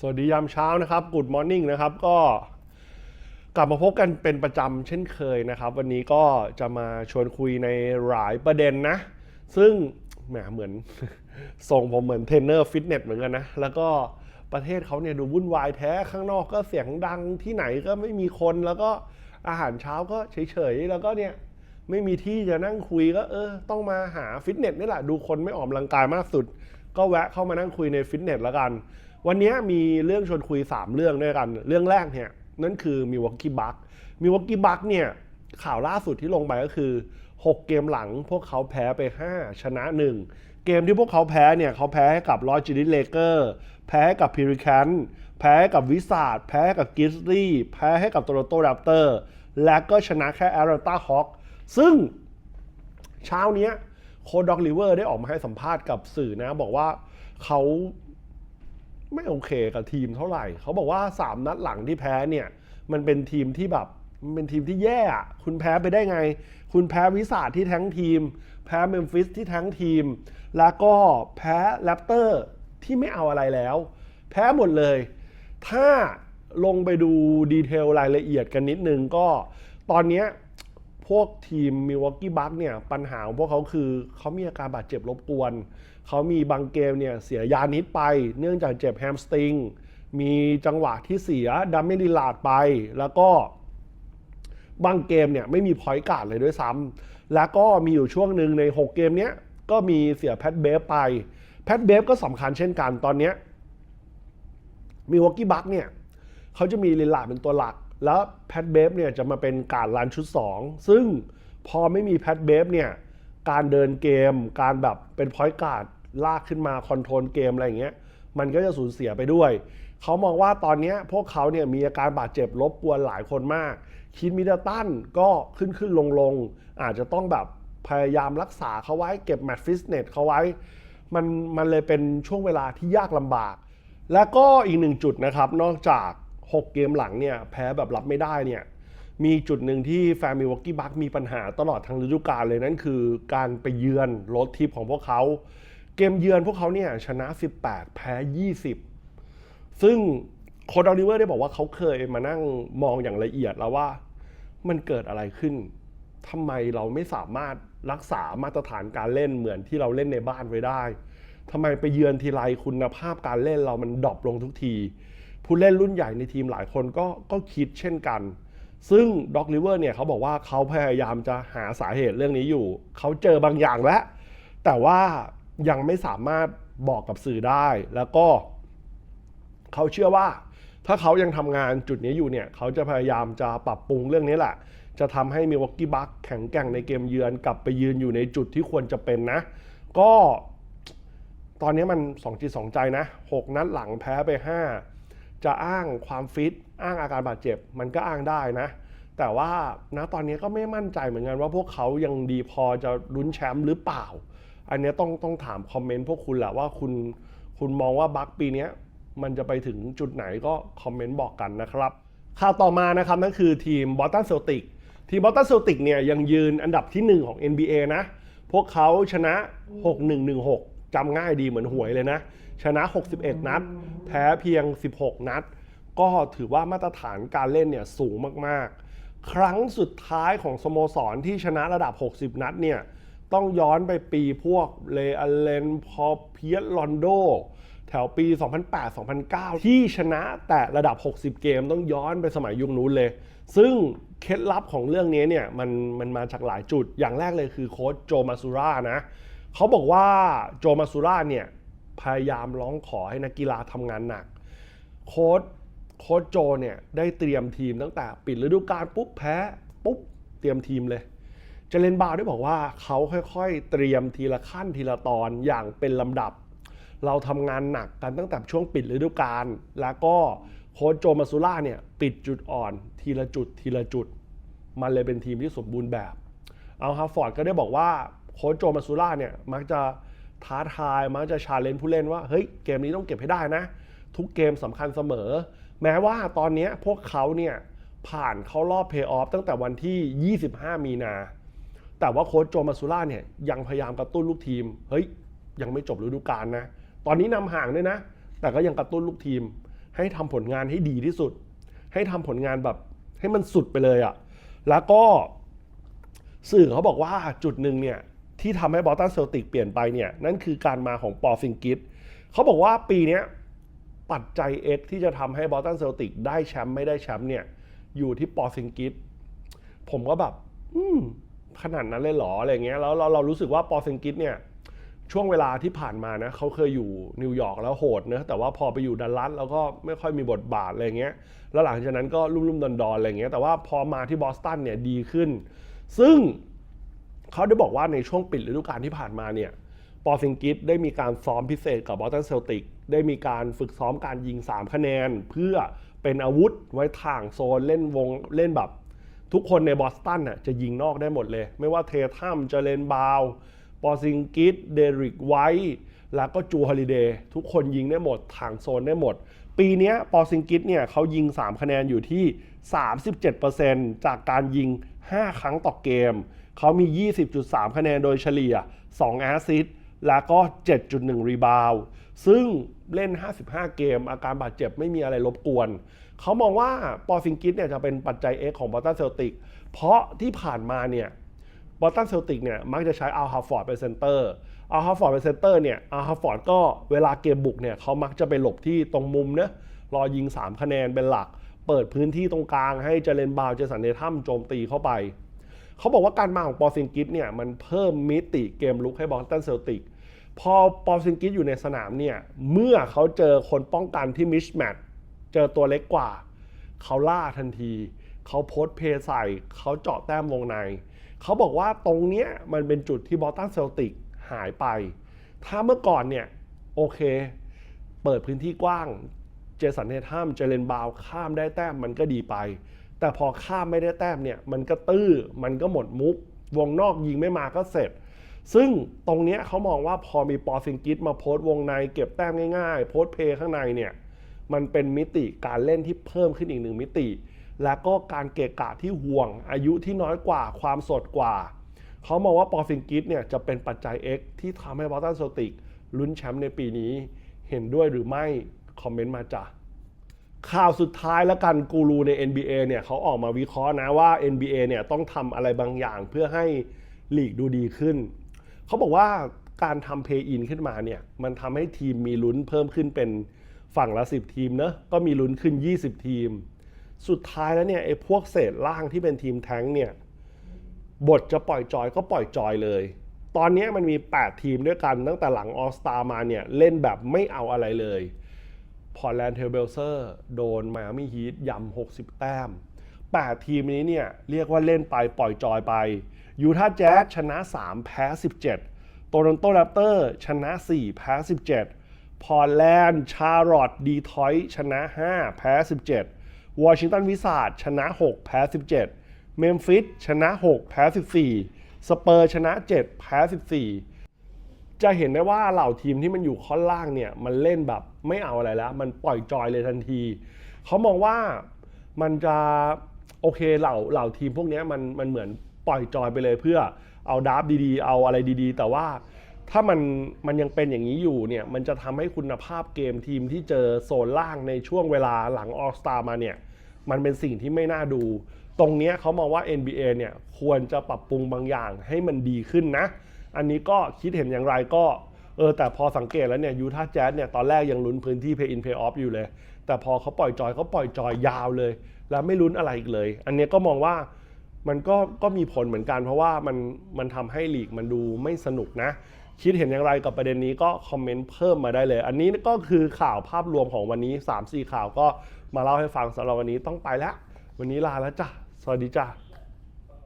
สวัสดียามเช้านะครับ Good Morning นะครับก็กลับมาพบกันเป็นประจำเช่นเคยนะครับ วันนี้ก็จะมาชวนคุยในหลายประเด็นนะ ซึ่งแหมเหมือนส่งผมเหมือนเทรนเนอร์ฟิตเนสเหมือนกันนะ แล้วก็ประเทศเขาเนี่ยดูวุ่นวายแท้ข้างนอกก็เสียงดังที่ไหนก็ไม่มีคนแล้วก็อาหารเช้าก็เฉยๆ แล้วก็เนี่ยไม่มีที่จะนั่งคุยก็เออ ต้องมาหาฟิตเนสนี่แหละดูคนไม่ออกกำลังกายมากสุด ก็แวะเข้ามานั่งคุยในฟิตเนสแล้วกัน วันนี้มีเรื่องชวนคุย 3 เรื่องด้วยกัน เรื่องแรกเนี่ยนั่นคือมีวอกกี้บัคมีวอกกี้บัคเนี่ยข่าวล่าสุดที่ลงไปก็คือ 6 เกมหลังพวกเขาแพ้ไป 5 ชนะ 1 เกมที่พวกเขาแพ้เนี่ยเขาแพ้ให้กับลอจิลิเลเกอร์แพ้กับพิริแคนแพ้กับวิสาดแพ้กับกิสลี่แพ้ให้กับโตโรโตแรปเตอร์และก็ชนะแค่แอร t ตาฮอคซึ่งเช้าเนี้ยโค้ดด็อกลิเวอร์ได้ออกมาให้สัมภาษณ์กับสื่อนะ บอกว่าเขา ไม่โอเคกับทีมเท่าไหร่ เขาบอกว่า 3 นัดหลังที่แพ้เนี่ย มันเป็นทีมที่แบบมันเป็นทีมที่แย่อะคุณแพ้ไปได้ไง คุณแพ้วิสาที่ทั้งทีม แพ้เมมฟิสที่ทั้งทีม แล้วก็แพ้แรปเตอร์ที่ไม่เอาอะไรแล้ว แพ้หมดเลย ถ้าลงไปดูดีเทลรายละเอียดกันนิดนึงก็ตอนนี้พวกทีมมิวอกกี้บัคเนี่ยปัญหาของพวกเขาคือเขามีอาการบาดเจ็บรบกวน เขามีบางเกมเนี่ยเสียยานิดไป เนื่องจากเจ็บแฮมสตริง มีจังหวะที่เสียดัมเมลิลาดไป แล้วก็บางเกมเนี่ยไม่มีพอยต์การ์ดเลยด้วยซ้ำแล้วก็มีอยู่ช่วงหนึ่งใน 6 เกมเนี้ยก็มีเสียแพทเบฟไป แพทเบฟก็สำคัญเช่นกันตอนเนี้ยมิวอกกี้บัคเนี่ยเขาจะมีลิลลาดเป็นตัวหลัก แล้วแพทเบฟเนี่ยจะมาเป็นการลันชุด 2 ซึ่งพอไม่มีแพทเบฟเนี่ยการเดินเกม การแบบเป็นพอยต์การ์ด ลากขึ้นมาคอนโทรลเกมอะไรอย่างเงี้ยมันก็จะสูญเสียไปด้วย เขามองว่าตอนนี้พวกเขาเนี่ยมีอาการบาดเจ็บรบกวนหลายคนมาก คินมิดเดิลตันก็ขึ้นขึ้นลงลงอาจจะต้องแบบพยายามรักษาเขาไว้เก็บแมตช์ฟิตเนสเขาไว้ มันมันเลยเป็นช่วงเวลาที่ยากลำบาก แล้วก็อีกหนึ่งจุดนะครับ นอกจาก 6 เกมหลังเนี่ยแพ้แบบรับไม่ได้เนี่ยมีจุดหนึ่งที่แฟมิวอกกี้บัคมีปัญหาตลอดทั้งฤดูกาลเลยนั่นคือการไปเยือนรถทิปของพวกเขา เกมเยือนพวกเขาเนี่ยชนะ 18 แพ้ 20 ซึ่งโค้ดอลิเวอร์ได้บอกว่าเขาเคยมานั่งมองอย่างละเอียดแล้วว่า มันเกิดอะไรขึ้นทำไมเราไม่สามารถรักษามาตรฐานการเล่นเหมือนที่เราเล่นในบ้านไว้ได้ทำไมไปเยือนทีไรคุณภาพการเล่นเรามันดรอปลงทุกที ผู้เล่นรุ่นใหญ่ในทีมหลายคนก็ก็คิดเช่นกัน ซึ่งด็อกลิเวอร์เนี่ยเขาบอกว่าเขาพยายามจะหาสาเหตุเรื่องนี้อยู่ เขาเจอบางอย่างแล้ว แต่ว่า ยังไม่สามารถบอกกับสื่อได้ แล้วก็ เขาเชื่อว่า ถ้าเขายังทำงานจุดนี้อยู่เนี่ย เขาจะพยายามจะปรับปรุงเรื่องนี้แหละ จะทำให้มิวอกกี้บัคแข็งแกร่งในเกมเยือนกลับไปยืนอยู่ในจุดที่ควรจะเป็นนะ ก็ตอนนี้มันสองจิตสองใจนะ 6 นัดหลังแพ้ไป 5 จะอ้างความฟิต อ้างอาการบาดเจ็บ มันก็อ้างได้นะ แต่ว่านะตอนนี้ก็ไม่มั่นใจเหมือนกันว่าพวกเขายังดีพอจะลุ้นแชมป์หรือเปล่า อันนี้ต้องต้องถามคอมเมนต์พวกคุณแหละว่าคุณคุณมองว่าบัคปีนี้มันจะไปถึงจุดไหนก็คอมเมนต์บอกกันนะครับ ข่าวต่อมานะครับนั่นคือทีมบอสตันเซลติกทีมบอสตันเซลติกเนี่ยยังยืนอันดับที่ 1 ของ NBA นะ พวกเขาชนะ 6-1-1-6จำง่ายดีเหมือนหวยเลยนะ ชนะ 61 นัด แพ้เพียง 16 นัด ก็ถือว่ามาตรฐานการเล่นเนี่ยสูงมากๆ ครั้งสุดท้ายของสโมสรที่ชนะระดับ 60 นัดเนี่ย ต้องย้อนไปปีพวกเลอเลนพอเพียสลอนโด แถวปี 2008-2009 ที่ชนะแต่ระดับ 60 เกมต้องย้อนไปสมัยยุคนู้นเลย ซึ่งเคล็ดลับของเรื่องนี้เนี่ยมันมันมาจากหลายจุดอย่างแรกเลยคือโค้ชโจมาซูร่านะเขาบอกว่าโจมาซูร่าเนี่ยพยายามร้องขอให้นักกีฬาทำงานหนัก โค้ชโค้ชโจเนี่ยได้เตรียมทีมตั้งแต่ปิดฤดูกาลปุ๊บแพ้ปุ๊บเตรียมทีมเลย เจเลนบาวได้บอกว่าเขาค่อยๆ เตรียมทีละขั้นทีละตอนอย่างเป็นลำดับ เราทำงานหนักกันตั้งแต่ช่วงปิดฤดูกาลแล้วก็โค้ชโจมาซูล่าเนี่ยปิดจุดอ่อน ทีละจุดทีละจุด มันเลยเป็นทีมที่สมบูรณ์แบบ เอาฮาฟอร์ดก็ได้บอกว่าโค้ชโจมาซูล่าเนี่ยมักจะท้าทายมักจะชาเลนจ์ผู้เล่นว่าเฮ้ยเกมนี้ต้องเก็บให้ได้นะ ทุกเกมสำคัญเสมอ แม้ว่าตอนนี้พวกเขาเนี่ยผ่านเข้ารอบเพย์ออฟตั้งแต่วันที่ 25 มีนา แต่ว่าโค้ชโจมาซูล่าเนี่ยยังพยายามกระตุ้นลูกทีม เฮ้ย ยังไม่จบฤดูกาลนะ ตอนนี้นำห่างด้วยนะ แต่ก็ยังกระตุ้นลูกทีม ให้ทำผลงานให้ดีที่สุด ให้ทำผลงานแบบให้มันสุดไปเลยอะ่ะ แล้วก็สื่อเขาบอกว่าจุดหนึ่งเนี่ยที่ทำให้บอสตันเซลติกเปลี่ยนไปเนี่ยนั่นคือการมาของปอซิงกิสเขาบอกว่าปีนี้ปัจจัย X ที่จะทำให้บอสตันเซลติกได้แชมป์ไม่ได้แชมป์เนี่ยอยู่ที่ปอซิงกิสผมก็แบบ อืม ขนาดนั้นเลยเหรออะไรเงี้ยแล้วเราเรารู้สึกว่าปอเซงกิสเนี่ยช่วงเวลาที่ผ่านมานะเขาเคยอยู่นิวยอร์กแล้วโหดนะแต่ว่าพอไปอยู่ดัลลัสแล้วก็ไม่ค่อยมีบทบาทอะไรเงี้ยแล้วหลังจากนั้นก็รุ่มๆดอนๆอะไรเงี้ยแต่ว่าพอมาที่บอสตันเนี่ยดีขึ้น ซึ่งเขาได้บอกว่าในช่วงปิดฤดูกาลที่ผ่านมาเนี่ยปอซิงกิสได้มีการซ้อมพิเศษกับบอสตันเซลติกได้มีการฝึกซ้อมการยิง 3 คะแนน เพื่อเป็นอาวุธไว้ถ่างโซนเล่นวงเล่นแบบ ทุกคนในบอสตันน่ะจะยิงนอกได้หมดเลย ไม่ว่าเททัมเจเลนบาวปอซิงกิสเดริกไวท์แล้วก็จูฮอลิเดย์ทุกคนยิงได้หมดถางโซนได้หมด ปีนี้ปอซิงกิสเนี่ยเขายิง 3 คะแนนอยู่ที่ 37%จากการยิง 5 ครั้งต่อเกม เขามี 20.3 คะแนนโดยเฉลี่ย 2 แอสซิสต์ แล้วก็ 7.1 รีบาวซึ่งเล่น 55 เกม อาการบาดเจ็บไม่มีอะไรรบกวน เขามองว่าปอซิงกิสเนี่ยจะเป็นปัจจัย X ของบอตันเซลติก เพราะที่ผ่านมาเนี่ยบอตันเซลติกเนี่ยมักจะใช้อัลฮาฟอร์ดเป็นเซนเตอร์อัลฮาฟอร์ดเป็นเซนเตอร์เนี่ยอัลฮาฟอร์ดก็เวลาเกมบุกเนี่ยเขามักจะไปหลบที่ตรงมุมเนะรอยิง 3 คะแนนเป็นหลัก เปิดพื้นที่ตรงกลางให้เจเลนบาวเจสันเดทัมโจมตีเข้าไป เขาบอกว่าการมาของปอซิงกิสเนี่ยมันเพิ่มมิติเกมลุกให้บอสตันเซลติกพอปอซิงกิสอยู่ในสนามเนี่ยเมื่อเขาเจอคนป้องกันที่มิชแมทเจอตัวเล็กกว่า เขาล่าทันที เขาโพสเพย์ใส่ เขาเจาะแต้มวงใน เขาบอกว่าตรงเนี้ยมันเป็นจุดที่บอสตันเซลติกหายไป ถ้าเมื่อก่อนเนี่ยโอเค เปิดพื้นที่กว้าง เจสันเนทัมเจเลนบาวข้ามได้แต้มมันก็ดีไป แต่พอข้ามไม่ได้แต้มเนี่ยมันก็ตื้อมันก็หมดมุก วงนอกยิงไม่มาก็เสร็จ ซึ่งตรงเนี้ยเขามองว่าพอมีปอซิงกิสมาโพสต์วงในเก็บแต้มง่ายๆ โพสต์เพย์ข้างในเนี่ยมันเป็นมิติการเล่นที่เพิ่มขึ้นอีกหนึ่งมิติ และก็การเกะกะที่ห่วง อายุที่น้อยกว่าความสดกว่า เขามองว่าปอซิงกิสเนี่ยจะเป็นปัจจัย X ที่ทำให้บอสตันโซติกลุ้นแชมป์ในปีนี้ เห็นด้วยหรือไม่ คอมเมนต์มาจ้ะ ข่าวสุดท้ายแล้วกันกูรูใน NBA เนี่ยเขาออกมาวิเคราะห์นะว่า NBA เนี่ยต้องทำอะไรบางอย่างเพื่อให้ลีกดูดีขึ้น เขาบอกว่าการทำเพย์อินขึ้นมาเนี่ยมันทำให้ทีมมีลุ้นเพิ่มขึ้นเป็นฝั่งละ 10 ทีมเนอะก็มีลุ้นขึ้น 20 ทีม สุดท้ายแล้วเนี่ยไอ้พวกเศษล่างที่เป็นทีมแท้งเนี่ยบทจะปล่อยจอยก็ปล่อยจอยเลย ตอนนี้มันมี 8 ทีมด้วยกันตั้งแต่หลังออสตามาเนี่ยเล่นแบบไม่เอาอะไรเลย พอร์แลนด์เทลเบลเซอร์โดนไมอามี่ฮีทยำ60 แต้ม 8 ทีมนี้เนี่ยเรียกว่าเล่นไปปล่อยจอยไปยูทาห์แจ๊สชนะ 3 แพ้ 17 โตลอนโตแรปเตอร์ชนะ 4 แพ้ 17 พอร์แลนด์ชาร์ลอตด์ดีทอยชนะ 5 แพ้ 17 วอชิงตันวิสาดชนะ 6 แพ้ 17 เมมฟิสชนะ 6 แพ้ 14 สเปอร์ชนะ 7 แพ้ 14 จะเห็นได้ว่าเหล่าทีมที่มันอยู่ข้างล่างเนี่ยมันเล่นแบบไม่เอาอะไรแล้ว มันปล่อยจอยเลยทันทีเขามองว่ามันจะโอเคเหล่าเหล่าทีมพวกนี้มันมันเหมือนปล่อยจอยไปเลยเพื่อเอาดราฟต์ดีๆ เอาอะไรดีๆ แต่ว่าถ้ามันมันยังเป็นอย่างนี้อยู่เนี่ยมันจะทำให้คุณภาพเกมทีมที่เจอโซนล่างในช่วงเวลาหลังออสตามาเนี่ยมันเป็นสิ่งที่ไม่น่าดู ตรงนี้เขามองว่า NBA เนี่ยควรจะปรับปรุงบางอย่างให้มันดีขึ้นนะ อันนี้ก็คิดเห็นอย่างไรก็เออแต่พอสังเกตแล้วเนี่ยยูทาห์แจ๊สเนี่ยตอนแรกยังลุ้นพื้นที่ Play in Play off อยู่เลย แต่พอเขาปล่อยจอยเขาปล่อยจอยยาวเลย แล้วไม่ลุ้นอะไรอีกเลย อันนี้ก็มองว่ามันก็ก็มีผลเหมือนกันเพราะว่ามันมันทำให้ลีกมันดูไม่สนุกนะ คิดเห็นอย่างไรกับประเด็นนี้ก็คอมเมนต์เพิ่มมาได้เลย อันนี้ก็คือข่าวภาพรวมของวันนี้ 3-4 ข่าวก็มาเล่าให้ฟังสำหรับวันนี้ต้องไปแล้ว วันนี้ลาแล้วจ้ะสวัสดีจ้ะ